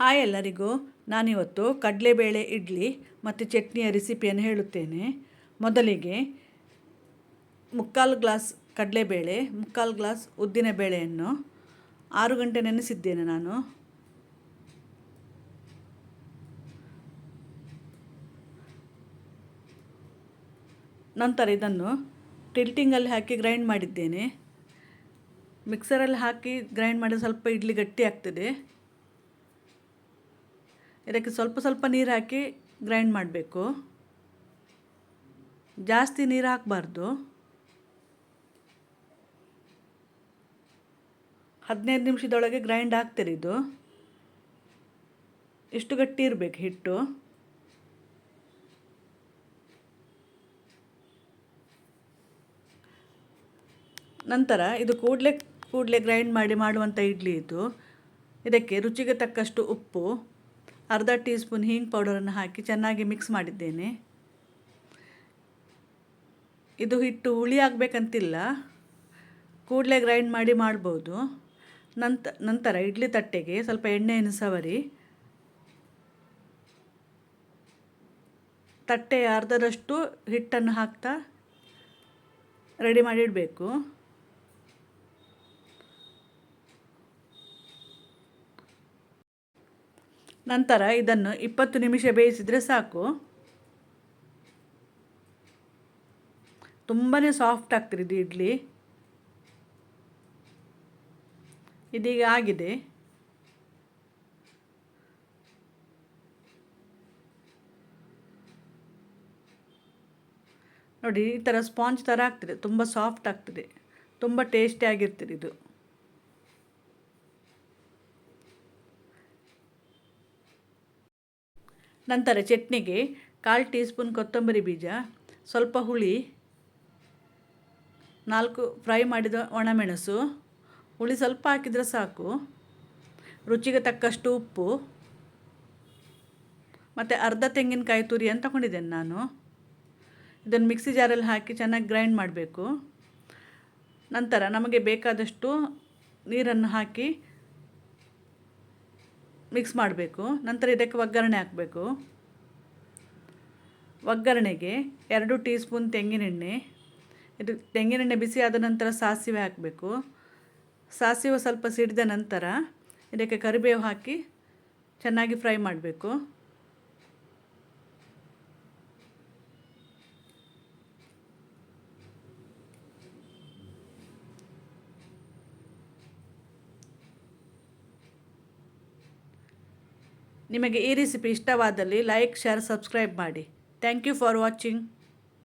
Hi ಎಲ್ಲರಿಗೂ. ನಾನಿವತ್ತು ಕಡಲೆಬೇಳೆ ಇಡ್ಲಿ ಮತ್ತು ಚಟ್ನಿಯ ರೆಸಿಪಿಯನ್ನು ಹೇಳುತ್ತೇನೆ. ಮೊದಲಿಗೆ ಮುಕ್ಕಾಲು ಗ್ಲಾಸ್ ಕಡಲೆಬೇಳೆ, ಮುಕ್ಕಾಲು ಗ್ಲಾಸ್ ಉದ್ದಿನ ಬೇಳೆಯನ್ನು ಆರು ಗಂಟೆ ನೆನೆಸಿದ್ದೇನೆ ನಾನು. ನಂತರ ಇದನ್ನು ಟಿಲ್ಟಿಂಗಲ್ಲಿ ಹಾಕಿ ಗ್ರೈಂಡ್ ಮಾಡಿದ್ದೇನೆ. ಮಿಕ್ಸರಲ್ಲಿ ಹಾಕಿ ಗ್ರೈಂಡ್ ಮಾಡಿದ್ರೆ ಸ್ವಲ್ಪ ಇಡ್ಲಿ ಗಟ್ಟಿ ಆಗ್ತದೆ. ಇದಕ್ಕೆ ಸ್ವಲ್ಪ ಸ್ವಲ್ಪ ನೀರು ಹಾಕಿ ಗ್ರೈಂಡ್ ಮಾಡಬೇಕು. ಜಾಸ್ತಿ ನೀರು ಹಾಕಬಾರ್ದು. ಹದಿನೈದು ನಿಮಿಷದೊಳಗೆ ಗ್ರೈಂಡ್ ಆಗ್ತಿರಿ ಇದು. ಇಷ್ಟು ಗಟ್ಟಿ ಇರಬೇಕು ಹಿಟ್ಟು. ನಂತರ ಇದು ಕೂಡಲೇ ಕೂಡಲೇ ಗ್ರೈಂಡ್ ಮಾಡಿ ಮಾಡುವಂಥ ಇಡ್ಲಿ ಇದು. ಇದಕ್ಕೆ ರುಚಿಗೆ ತಕ್ಕಷ್ಟು ಉಪ್ಪು. ಅರ್ಧ ಟೀ ಸ್ಪೂನ್ ಹೀಂಗ್ ಪೌಡರನ್ನು ಹಾಕಿ ಚೆನ್ನಾಗಿ ಮಿಕ್ಸ್ ಮಾಡಿದ್ದೇನೆ. ಇದು ಹಿಟ್ಟು ಹುಳಿ ಆಗಬೇಕಂತಿಲ್ಲ. ಕೂಡಲೇ ಗ್ರೈಂಡ್ ಮಾಡಿ ಮಾಡ್ಬೋದು. ನಂತ, ನಂತರ ಇಡ್ಲಿ ತಟ್ಟೆಗೆ ಸ್ವಲ್ಪ ಎಣ್ಣೆಯನ್ನು ಸವರಿ. ತಟ್ಟೆಯ ಅರ್ಧದಷ್ಟು ಹಿಟ್ಟನ್ನು ಹಾಕ್ತಾ ರೆಡಿ ಮಾಡಿ ಇಡಬೇಕು. ನಂತರ ಇದನ್ನು ಇಪ್ಪತ್ತು ನಿಮಿಷ ಬೇಯಿಸಿದರೆ ಸಾಕು. ತುಂಬಾ ಸಾಫ್ಟ್ ಆಗ್ತದೆ ಇದು ಇಡ್ಲಿ. ಇದೀಗ ಆಗಿದೆ. ನೋಡಿ, ಈ ಥರ ಸ್ಪಾಂಜ್ ಥರ ಆಗ್ತಿದೆ. ತುಂಬ ಸಾಫ್ಟ್ ಆಗ್ತಿದೆ. ತುಂಬ ಟೇಸ್ಟಿ ಆಗಿರ್ತದೆ ಇದು. ನಂತರ ಚಟ್ನಿಗೆ ಕಾಲು ಟೀ ಸ್ಪೂನ್ ಕೊತ್ತಂಬರಿ ಬೀಜ, ಸ್ವಲ್ಪ ಹುಳಿ, ನಾಲ್ಕು ಫ್ರೈ ಮಾಡಿದ ಒಣಮೆಣಸು, ಹುಳಿ ಸ್ವಲ್ಪ ಹಾಕಿದರೆ ಸಾಕು. ರುಚಿಗೆ ತಕ್ಕಷ್ಟು ಉಪ್ಪು, ಮತ್ತು ಅರ್ಧ ತೆಂಗಿನಕಾಯಿ ತುರಿ ಅಂತ ತಗೊಂಡಿದ್ದೇನೆ ನಾನು. ಇದನ್ನು ಮಿಕ್ಸಿ ಜಾರಲ್ಲಿ ಹಾಕಿ ಚೆನ್ನಾಗಿ ಗ್ರೈಂಡ್ ಮಾಡಬೇಕು. ನಂತರ ನಮಗೆ ಬೇಕಾದಷ್ಟು ನೀರನ್ನು ಹಾಕಿ ಮಿಕ್ಸ್ ಮಾಡಬೇಕು. ನಂತರ ಇದಕ್ಕೆ ಒಗ್ಗರಣೆ ಹಾಕಬೇಕು. ಒಗ್ಗರಣೆಗೆ ಎರಡು ಟೀ ಸ್ಪೂನ್ ತೆಂಗಿನೆಣ್ಣೆ. ಇದು ತೆಂಗಿನೆಣ್ಣೆ ಬಿಸಿ ಆದ ನಂತರ ಸಾಸಿವೆ ಹಾಕಬೇಕು. ಸಾಸಿವೆ ಸ್ವಲ್ಪ ಸಿಡಿದ ನಂತರ ಇದಕ್ಕೆ ಕರಿಬೇವು ಹಾಕಿ ಚೆನ್ನಾಗಿ ಫ್ರೈ ಮಾಡಬೇಕು. ನಿಮಗೆ ಈ ರೆಸಿಪಿ ಇಷ್ಟವಾದಲ್ಲಿ ಲೈಕ್ ಶೇರ್ ಸಬ್ಸ್ಕ್ರೈಬ್ ಮಾಡಿ. Thank you for watching